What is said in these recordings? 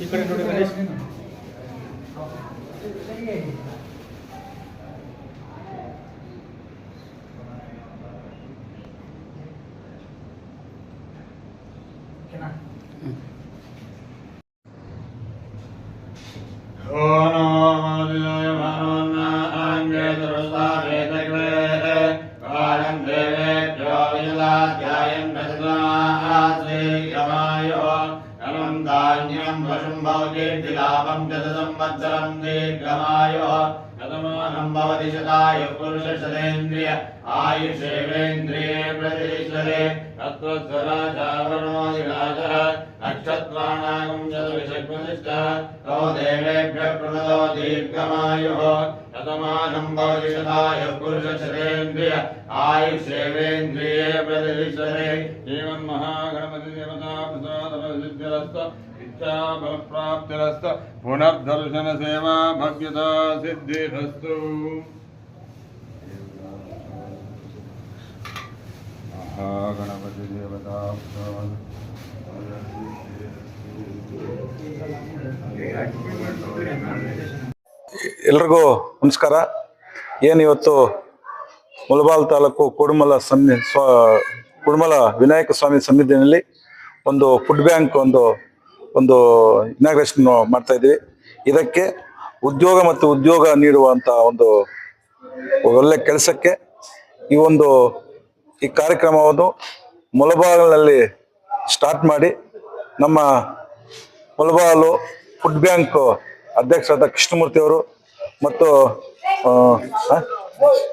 ಈ ಕಡೆ ನೋಡಿ ಗಣೇಶ್. भवति शताय पुरुषशतेन्द्रिय। आयुषेवेन्द्रिये प्रतिष्ठते तत्त्वस्वराजावरणोऽधिराजः नक्षत्राणागं चतुर्विशग्निष्ठः तो देवेभ्यः प्रणतो दीर्घमायुः। शतमानं भवति शताय पुरुषशतेन्द्रिय। आयुषेवेन्द्रिये प्रतिष्ठते श्रीमन्महागणपतिदेवता प्रसादसिद्धिरस्त इच्छाफलप्राप्तिरस्त पुनर्दर्शनसेवा भव्यता सिद्धिरस्तु महागणपतिदेवता ಎಲ್ರಿಗೂ ನಮಸ್ಕಾರ ಏನು ಇವತ್ತು ಮುಳಬಾಲ್ ತಾಲೂಕು ಕುಡುಮಲ ಸನ್ನಿ ಸ್ವ ಕುಡುಮಲ ವಿನಾಯಕ ಸ್ವಾಮಿ ಸನ್ನಿಧಿನಲ್ಲಿ ಒಂದು ಫುಡ್ ಬ್ಯಾಂಕ್ ಒಂದು ಒಂದು ಇನಾಗ್ರೇಷನ್ ಮಾಡ್ತಾ ಇದ್ದೀವಿ. ಇದಕ್ಕೆ ಉದ್ಯೋಗ ಮತ್ತು ಉದ್ಯೋಗ ನೀಡುವಂಥ ಒಂದು ಒಳ್ಳೆ ಕೆಲಸಕ್ಕೆ ಈ ಒಂದು ಈ ಕಾರ್ಯಕ್ರಮವನ್ನು ಮುಳಬಾಗಿಲಿನಲ್ಲಿ ಸ್ಟಾರ್ಟ್ ಮಾಡಿ ನಮ್ಮ ಮುಲಬಾಲು ಫುಡ್ ಬ್ಯಾಂಕ್ ಅಧ್ಯಕ್ಷರಾದ ಕೃಷ್ಣಮೂರ್ತಿ ಅವರು ಮತ್ತು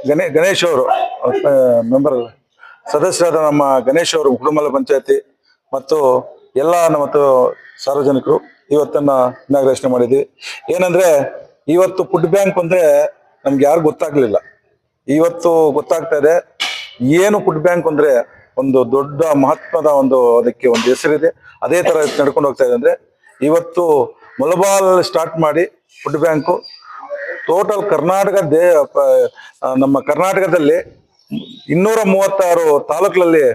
ಗಣೇ, ಗಣೇಶ್ ಅವರು ಮೆಂಬರ್ ಸದಸ್ಯರಾದ ನಮ್ಮ ಗಣೇಶ್ ಅವರು ಕುಟುಂಬ ಪಂಚಾಯತಿ ಮತ್ತು ಎಲ್ಲ ನಮ್ಮತ್ತು ಸಾರ್ವಜನಿಕರು ಇವತ್ತನ್ನ ಇನಾಗ್ರೇಷನ್ ಮಾಡಿದ್ವಿ. ಏನಂದ್ರೆ, ಇವತ್ತು ಫುಡ್ ಬ್ಯಾಂಕ್ ಅಂದ್ರೆ ನಮ್ಗೆ ಯಾರು ಗೊತ್ತಾಗ್ಲಿಲ್ಲ. ಇವತ್ತು ಗೊತ್ತಾಗ್ತಾ ಇದೆ, ಏನು ಫುಡ್ ಬ್ಯಾಂಕ್ ಅಂದ್ರೆ ಒಂದು ದೊಡ್ಡ ಮಹತ್ವದ ಒಂದು ಅದಕ್ಕೆ ಒಂದು ಹೆಸರಿದೆ. ಅದೇ ತರ ನಡ್ಕೊಂಡು ಹೋಗ್ತಾ ಇದೆ ಅಂದ್ರೆ, ಇವತ್ತು ಮಲಬಾಲ್ ಸ್ಟಾರ್ಟ್ ಮಾಡಿ ಫುಡ್ ಬ್ಯಾಂಕು ಟೋಟಲ್ ಕರ್ನಾಟಕ ದೇ ನಮ್ಮ ಕರ್ನಾಟಕದಲ್ಲಿ ಇನ್ನೂರ ಮೂವತ್ತಾರು ತಾಲೂಕುಗಳಲ್ಲಿ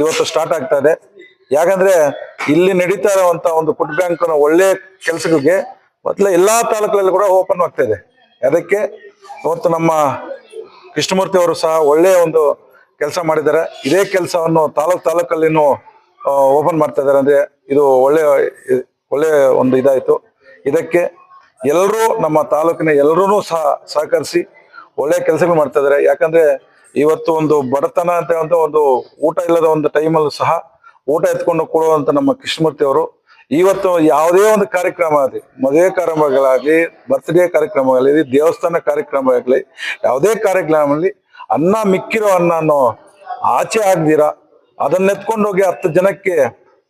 ಇವತ್ತು ಸ್ಟಾರ್ಟ್ ಆಗ್ತಾ ಇದೆ. ಯಾಕಂದ್ರೆ ಇಲ್ಲಿ ನಡೀತಾ ಇರುವಂತ ಒಂದು ಫುಡ್ ಬ್ಯಾಂಕ್ ಒಳ್ಳೆ ಕೆಲಸಗಳಿಗೆ ಮೊದಲ ಎಲ್ಲಾ ತಾಲೂಕುಗಳಲ್ಲಿ ಕೂಡ ಓಪನ್ ಆಗ್ತಾ ಇದೆ. ಅದಕ್ಕೆ ಇವತ್ತು ನಮ್ಮ ಕೃಷ್ಣಮೂರ್ತಿ ಅವರು ಸಹ ಒಳ್ಳೆಯ ಒಂದು ಕೆಲಸ ಮಾಡಿದ್ದಾರೆ. ಇದೇ ಕೆಲಸವನ್ನು ತಾಲೂಕ್ ತಾಲೂಕಲ್ಲಿನೂ ಓಪನ್ ಮಾಡ್ತಾ ಇದ್ದಾರೆ. ಅಂದ್ರೆ ಇದು ಒಳ್ಳೆ ಒಳ್ಳೆ ಒಂದು ಇದಾಯಿತು. ಇದಕ್ಕೆ ಎಲ್ಲರೂ ನಮ್ಮ ತಾಲೂಕಿನ ಎಲ್ಲರೂ ಸಹ ಸಹಕರಿಸಿ ಒಳ್ಳೆ ಕೆಲಸಗಳು ಮಾಡ್ತಾ ಇದ್ದಾರೆ. ಯಾಕಂದ್ರೆ ಇವತ್ತು ಒಂದು ಬಡತನ ಅಂತ ಒಂದು ಊಟ ಇಲ್ಲದ ಒಂದು ಟೈಮಲ್ಲೂ ಸಹ ಊಟ ಎತ್ಕೊಂಡು ಕೊಡುವಂತ ನಮ್ಮ ಕೃಷ್ಣಮೂರ್ತಿ ಅವರು. ಇವತ್ತು ಯಾವುದೇ ಒಂದು ಕಾರ್ಯಕ್ರಮ ಆಗಲಿ, ಮದುವೆ ಕಾರ್ಯಕ್ರಮಗಳಾಗಲಿ ಬರ್ತ್ಡೇ ಕಾರ್ಯಕ್ರಮಗಳಾಗಲಿ, ದೇವಸ್ಥಾನ ಕಾರ್ಯಕ್ರಮ ಆಗಲಿ ಯಾವುದೇ ಕಾರ್ಯಕ್ರಮದಲ್ಲಿ ಅನ್ನ ಮಿಕ್ಕಿರೋ ಅನ್ನನ್ನು ಆಚೆ ಆಗ್ದಿರ, ಅದನ್ನ ಎತ್ಕೊಂಡು ಹೋಗಿ ಹತ್ತು ಜನಕ್ಕೆ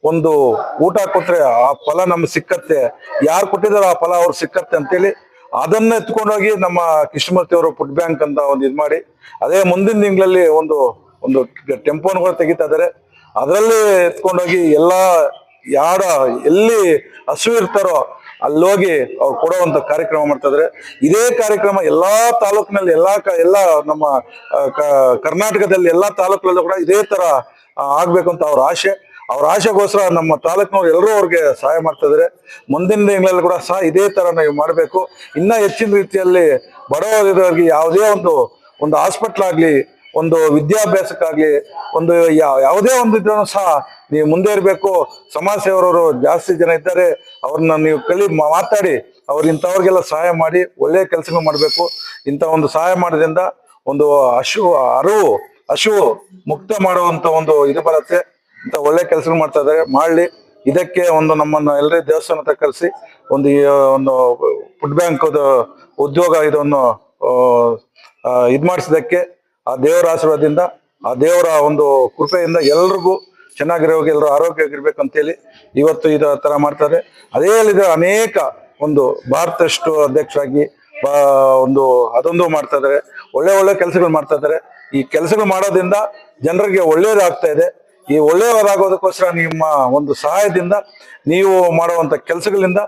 ಒಂದು ಊಟ ಕೊಟ್ರೆ ಆ ಫಲ ನಮ್ಗೆ ಸಿಕ್ಕತ್ತೆ. ಯಾರು ಕೊಟ್ಟಿದಾರೋ ಆ ಫಲ ಅವ್ರು ಸಿಕ್ಕತ್ತೆ ಅಂತೇಳಿ ಅದನ್ನ ಎತ್ಕೊಂಡೋಗಿ ನಮ್ಮ ಕೃಷ್ಣಮೂರ್ತಿ ಅವರು ಫುಡ್ ಬ್ಯಾಂಕ್ ಅಂತ ಒಂದು ಇದು ಮಾಡಿ, ಅದೇ ಮುಂದಿನ ತಿಂಗಳಲ್ಲಿ ಒಂದು ಒಂದು ಟೆಂಪೋನ್ ಕೂಡ ತೆಗಿತಾ ಇದಾರೆ ಅದರಲ್ಲಿ ಎತ್ಕೊಂಡೋಗಿ ಎಲ್ಲ ಯಾರ ಎಲ್ಲಿ ಹಸು ಇರ್ತಾರೋ ಅಲ್ಲಿ ಹೋಗಿ ಅವ್ರು ಕೊಡುವಂತ ಕಾರ್ಯಕ್ರಮ ಮಾಡ್ತಾ ಇದೇ ಕಾರ್ಯಕ್ರಮ ಎಲ್ಲಾ ತಾಲೂಕಿನಲ್ಲಿ ಎಲ್ಲಾ ಕ- ಎಲ್ಲಾ ನಮ್ಮ ಕರ್ನಾಟಕದಲ್ಲಿ ಎಲ್ಲಾ ತಾಲೂಕುಗಳಲ್ಲೂ ಕೂಡ ಇದೇ ತರ ಆಗಬೇಕು ಅಂತ ಅವ್ರ ಆಶೆ. ಅವ್ರ ಆಶೆಗೋಸ್ಕರ ನಮ್ಮ ತಾಲೂಕಿನವ್ರು ಎಲ್ಲರೂ ಅವ್ರಿಗೆ ಸಹಾಯ ಮಾಡ್ತಾ ಮುಂದಿನ ದಿನಗಳಲ್ಲಿ ಕೂಡ ಸಹ ಇದೇ ತರ ನಾವು ಮಾಡಬೇಕು. ಇನ್ನ ಹೆಚ್ಚಿನ ರೀತಿಯಲ್ಲಿ ಬಡವರಿದವರಿಗೆ ಯಾವುದೇ ಒಂದು ಒಂದು ಹಾಸ್ಪಿಟ್ಲ್ ಆಗ್ಲಿ ಒಂದು ವಿದ್ಯಾಭ್ಯಾಸಕ್ಕಾಗ್ಲಿ ಒಂದು ಯಾವುದೇ ಒಂದು ಇದ್ರೂ ಸಹ ನೀವು ಮುಂದೆ ಇರಬೇಕು. ಸಮಾಜ ಸೇವರವರು ಜಾಸ್ತಿ ಜನ ಇದ್ದಾರೆ. ಅವ್ರನ್ನ ನೀವು ಕಲಿ ಮಾತಾಡಿ. ಅವ್ರು ಇಂಥವ್ರಿಗೆಲ್ಲ ಸಹಾಯ ಮಾಡಿ ಒಳ್ಳೆಯ ಕೆಲಸಗಳು ಮಾಡಬೇಕು. ಇಂಥ ಒಂದು ಸಹಾಯ ಮಾಡೋದ್ರಿಂದ ಒಂದು ಹಶು ಅರಿವು ಹಶು ಮುಕ್ತ ಮಾಡುವಂತ ಒಂದು ಇದು ಬರುತ್ತೆ. ಇಂಥ ಒಳ್ಳೆ ಕೆಲಸ ಮಾಡ್ತಾ ಇದ್ದಾರೆ. ಮಾಡಲಿ. ಇದಕ್ಕೆ ಒಂದು ನಮ್ಮನ್ನು ಎಲ್ಲರೇ ದೇವಸ್ಥಾನ ಕರೆಸಿ ಒಂದು ಒಂದು ಫುಡ್ ಬ್ಯಾಂಕ್ ಉದ್ಯೋಗ ಇದನ್ನು ಇದು ಮಾಡಿಸಿದಕ್ಕೆ ಆ ದೇವರ ಆಶೀರ್ವಾದದಿಂದ, ಆ ದೇವರ ಒಂದು ಕೃಪೆಯಿಂದ ಎಲ್ರಿಗೂ ಚೆನ್ನಾಗಿರೋಗಿ ಎಲ್ಲರೂ ಅಂತೇಳಿ ಇವತ್ತು ಇದ ತರ ಮಾಡ್ತಾರೆ. ಅದೇ ರೀತಿ ಅನೇಕ ಒಂದು ಭಾರತಷ್ಟು ಅಧ್ಯಕ್ಷರಾಗಿ ಒಂದು ಅದೊಂದು ಮಾಡ್ತಾ ಇದ್ದಾರೆ. ಒಳ್ಳೆ ಒಳ್ಳೆ ಕೆಲಸಗಳು ಮಾಡ್ತಾ ಇದ್ದಾರೆ. ಈ ಕೆಲಸಗಳು ಮಾಡೋದ್ರಿಂದ ಜನರಿಗೆ ಒಳ್ಳೇದಾಗ್ತಾ ಇದೆ. ಈ ಒಳ್ಳೆಯವರಾಗೋದಕ್ಕೋಸ್ಕರ ನಿಮ್ಮ ಒಂದು ಸಹಾಯದಿಂದ ನೀವು ಮಾಡುವಂತ ಕೆಲಸಗಳಿಂದ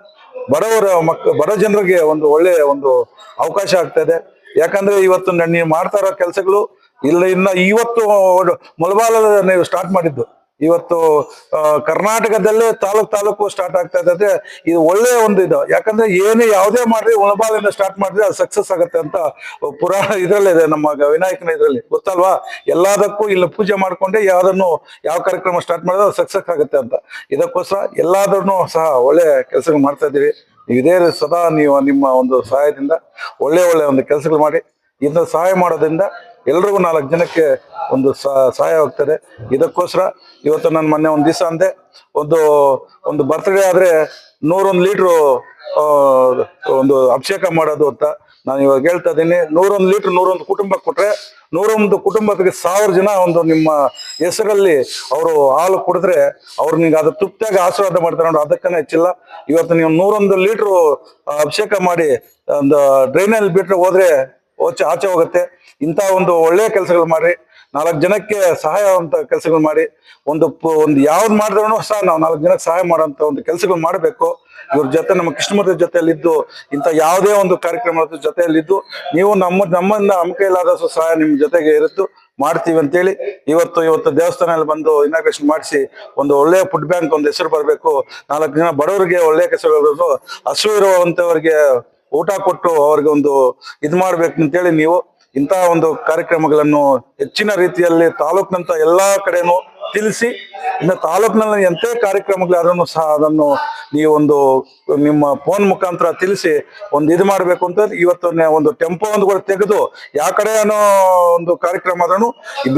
ಬಡವರ ಮಕ್, ಬಡ ಜನರಿಗೆ ಒಂದು ಒಳ್ಳೆಯ ಒಂದು ಅವಕಾಶ ಆಗ್ತಾ ಇದೆ. ಯಾಕಂದ್ರೆ ಇವತ್ತು ನೀವು ಮಾಡ್ತಾ ಇರೋ ಕೆಲಸಗಳು ಇಲ್ಲ ಇನ್ನ ಇವತ್ತು ಮುಲಬಾಲ ನೀವು ಸ್ಟಾರ್ಟ್ ಮಾಡಿದ್ದು. ಇವತ್ತು ಕರ್ನಾಟಕದಲ್ಲೇ ತಾಲೂಕ್ ತಾಲೂಕು ಸ್ಟಾರ್ಟ್ ಆಗ್ತಾ ಇದೆ ಅಂದ್ರೆ ಇದು ಒಳ್ಳೆ ಒಂದು ಇದು. ಯಾಕಂದ್ರೆ ಏನೇ ಯಾವುದೇ ಮಾಡ್ರಿ ಮೊಳಬಾಲಿಂದ ಸ್ಟಾರ್ಟ್ ಮಾಡಿದ್ರೆ ಅದು ಸಕ್ಸಸ್ ಆಗುತ್ತೆ ಅಂತ ಪುರಾಣ ಇದರಲ್ಲಿದೆ, ನಮ್ಮ ವಿನಾಯಕನ ಇದರಲ್ಲಿ. ಗೊತ್ತಲ್ವಾ? ಎಲ್ಲದಕ್ಕೂ ಇಲ್ಲಿ ಪೂಜೆ ಮಾಡ್ಕೊಂಡೆ ಯಾವ್ದನ್ನು, ಯಾವ ಕಾರ್ಯಕ್ರಮ ಸ್ಟಾರ್ಟ್ ಮಾಡಿದ್ರೆ ಅದು ಸಕ್ಸಸ್ ಆಗುತ್ತೆ ಅಂತ. ಇದಕ್ಕೋಸ್ಕರ ಎಲ್ಲಾದ್ರೂ ಸಹ ಒಳ್ಳೆ ಕೆಲಸಗಳು ಮಾಡ್ತಾ ಇದೀವಿ ನೀವು ಇದೇ ಸದಾ ನೀವು ನಿಮ್ಮ ಒಂದು ಸಹಾಯದಿಂದ ಒಳ್ಳೆ ಒಳ್ಳೆ ಒಂದು ಕೆಲಸಗಳು ಮಾಡಿ ಇಂಥ ಸಹಾಯ ಮಾಡೋದ್ರಿಂದ ಎಲ್ರಿಗೂ ನಾಲ್ಕು ಜನಕ್ಕೆ ಒಂದು ಸಹಾಯ ಆಗ್ತದೆ. ಇದಕ್ಕೋಸ್ಕರ ಇವತ್ತು ನಾನು ಮೊನ್ನೆ ಒಂದು ದಿವಸ ಅಂದೆ, ಒಂದು ಒಂದು ಬರ್ತ್ಡೇ ಆದರೆ ನೂರೊಂದು ಲೀಟ್ರು ಒಂದು ಅಭಿಷೇಕ ಮಾಡೋದು ಅಂತ ನಾನು ಇವಾಗ ಹೇಳ್ತಾ ಇದ್ದೀನಿ. ನೂರೊಂದು ಲೀಟ್ರ್, ನೂರೊಂದು ಕುಟುಂಬಕ್ಕೆ ಕೊಟ್ರೆ ನೂರೊಂದು ಕುಟುಂಬಕ್ಕೆ ಸಾವಿರ ಜನ ಒಂದು ನಿಮ್ಮ ಹೆಸರಲ್ಲಿ ಅವರು ಹಾಲು ಕುಡಿದ್ರೆ ಅವ್ರು ನಿಮ್ಗೆ ಅದು ತೃಪ್ತಿಯಾಗಿ ಆಶೀರ್ವಾದ ಮಾಡ್ತಾರೆ ನೋಡಿ ಅದಕ್ಕನೇ ಹೆಚ್ಚಿಲ್ಲ. ಇವತ್ತು ನೀವು ನೂರೊಂದು ಲೀಟ್ರು ಅಭಿಷೇಕ ಮಾಡಿ, ಒಂದು ಡ್ರೈನಲ್ಲಿ ಬಿಟ್ಟರೆ ಹೋದ್ರೆ ಆಚೆ ಹೋಗುತ್ತೆ. ಇಂಥ ಒಂದು ಒಳ್ಳೆಯ ಕೆಲಸಗಳು ಮಾಡಿ ನಾಲ್ಕು ಜನಕ್ಕೆ ಸಹಾಯ ಅಂತ ಕೆಲಸಗಳು ಮಾಡಿ, ಒಂದು ಒಂದು ಯಾವ್ದು ಮಾಡಿದ್ರು ಸಹ ನಾವು ನಾಲ್ಕು ಜನಕ್ಕೆ ಸಹಾಯ ಮಾಡೋಂಥ ಒಂದು ಕೆಲಸಗಳು ಮಾಡಬೇಕು. ಇವ್ರ ಜೊತೆ ನಮ್ಮ ಕೃಷ್ಣಮೂರ್ತಿ ಜೊತೆಯಲ್ಲಿದ್ದು, ಇಂಥ ಯಾವುದೇ ಒಂದು ಕಾರ್ಯಕ್ರಮದ ಜೊತೆಯಲ್ಲಿದ್ದು, ನೀವು ನಮ್ಮ, ನಮ್ಮನ್ನ ನಮ್ಮ ಕೈಲಾದಷ್ಟು ಸಹಾಯ ನಿಮ್ಮ ಜೊತೆಗೆ ಇರುತ್ತು, ಮಾಡ್ತೀವಿ ಅಂತೇಳಿ ಇವತ್ತು ಇವತ್ತು ದೇವಸ್ಥಾನದಲ್ಲಿ ಬಂದು ಇನಾಗ್ರೇಷನ್ ಮಾಡಿಸಿ, ಒಂದು ಒಳ್ಳೆಯ ಫುಡ್ ಬ್ಯಾಂಕ್ ಒಂದು ಹೆಸರು ಬರಬೇಕು. ನಾಲ್ಕು ಜನ ಬಡವರಿಗೆ ಒಳ್ಳೆಯ ಕೆಲಸಗಳು ಹಸು ಇರುವಂತವರಿಗೆ ಊಟ ಕೊಟ್ಟು ಅವ್ರಿಗೆ ಒಂದು ಇದು ಮಾಡ್ಬೇಕು ಅಂತೇಳಿ ನೀವು ಇಂತಹ ಒಂದು ಕಾರ್ಯಕ್ರಮಗಳನ್ನು ಹೆಚ್ಚಿನ ರೀತಿಯಲ್ಲಿ ತಾಲೂಕಿನಂತ ಎಲ್ಲಾ ಕಡೆನೂ ತಿಳಿಸಿ, ಇನ್ನು ತಾಲೂಕಿನಲ್ಲಿ ಎಂತೆ ಕಾರ್ಯಕ್ರಮಗಳಾದ್ರೂ ಸಹ ಅದನ್ನು ನೀವು ಒಂದು ನಿಮ್ಮ ಫೋನ್ ಮುಖಾಂತರ ತಿಳಿಸಿ ಒಂದು ಇದು ಮಾಡಬೇಕು ಅಂತ ಇವತ್ತು ಒಂದು ಟೆಂಪೋ ಒಂದು ಕೂಡ ತೆಗೆದು ಯಾವ ಕಡೆ ಅನ್ನೋ ಒಂದು ಕಾರ್ಯಕ್ರಮ ಆದ್ರೂ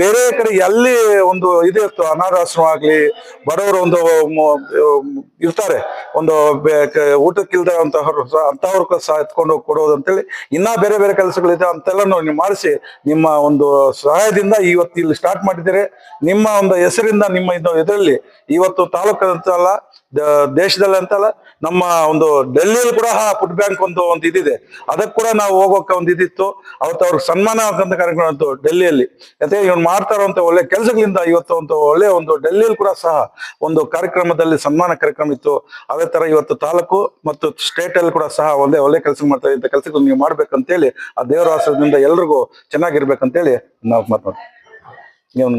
ಬೇರೆ ಕಡೆ ಎಲ್ಲಿ ಒಂದು ಇದು ಇತ್ತು ಅನಾಥಾಶ್ರಮ ಆಗಲಿ, ಬಡವರು ಒಂದು ಇರ್ತಾರೆ, ಒಂದು ಊಟಕ್ಕಿಲ್ದ ಅಂತವ್ರು ಅಂತವ್ರು ಸಹ ಎತ್ಕೊಂಡು ಕೊಡೋದು ಅಂತೇಳಿ ಇನ್ನೂ ಬೇರೆ ಬೇರೆ ಕೆಲಸಗಳಿದೆ ಅಂತೆಲ್ಲ ನೀವು ಮಾಡಿಸಿ ನಿಮ್ಮ ಒಂದು ಸಹಾಯದಿಂದ ಇವತ್ತು ಇಲ್ಲಿ ಸ್ಟಾರ್ಟ್ ಮಾಡಿದ್ದೀರಿ. ನಿಮ್ಮ ಒಂದು ಹೆಸರಿಂದ ನಿಮ್ಮ ಇದು ಇದರಲ್ಲಿ ಇವತ್ತು ತಾಲೂಕಲ್ಲ ದೇಶದಲ್ಲಿ ಅಂತಲ್ಲ ನಮ್ಮ ಒಂದು ಡೆಲ್ಲಿಯಲ್ಲಿ ಕೂಡ ಫುಡ್ ಬ್ಯಾಂಕ್ ಒಂದು ಒಂದು ಇದಿದೆ. ಅದಕ್ಕೆ ಕೂಡ ನಾವು ಹೋಗೋಕೆ ಒಂದು ಇದಿತ್ತು. ಅವತ್ತು ಅವ್ರಿಗೆ ಸನ್ಮಾನ ಆಗಂತ ಕಾರ್ಯಕ್ರಮ ಇತ್ತು ಡೆಲ್ಲಿಯಲ್ಲಿ. ಯಾಕೆ ಇವ್ನು ಮಾಡ್ತಾ ಇರುವಂತ ಒಳ್ಳೆ ಕೆಲಸಗಳಿಂದ ಇವತ್ತು ಒಂದು ಒಳ್ಳೆ ಒಂದು ಡೆಲ್ಲಿಯಲ್ಲಿ ಕೂಡ ಸಹ ಒಂದು ಕಾರ್ಯಕ್ರಮದಲ್ಲಿ ಸನ್ಮಾನ ಕಾರ್ಯಕ್ರಮ ಇತ್ತು. ಅದೇ ತರ ಇವತ್ತು ತಾಲೂಕು ಮತ್ತು ಸ್ಟೇಟ್ ಅಲ್ಲಿ ಕೂಡ ಸಹ ಒಳ್ಳೆ ಒಳ್ಳೆ ಕೆಲಸ ಮಾಡ್ತಾ ಇಂಥ ಕೆಲಸಗಳು ನೀವು ಮಾಡ್ಬೇಕಂತೇಳಿ, ಆ ದೇವರ ಆಶ್ರಯದಿಂದ ಎಲ್ರಿಗೂ ಚೆನ್ನಾಗಿರ್ಬೇಕಂತೇಳಿ ನಾವು ಮಾತಾಡ್ತೀವಿ ನೀವು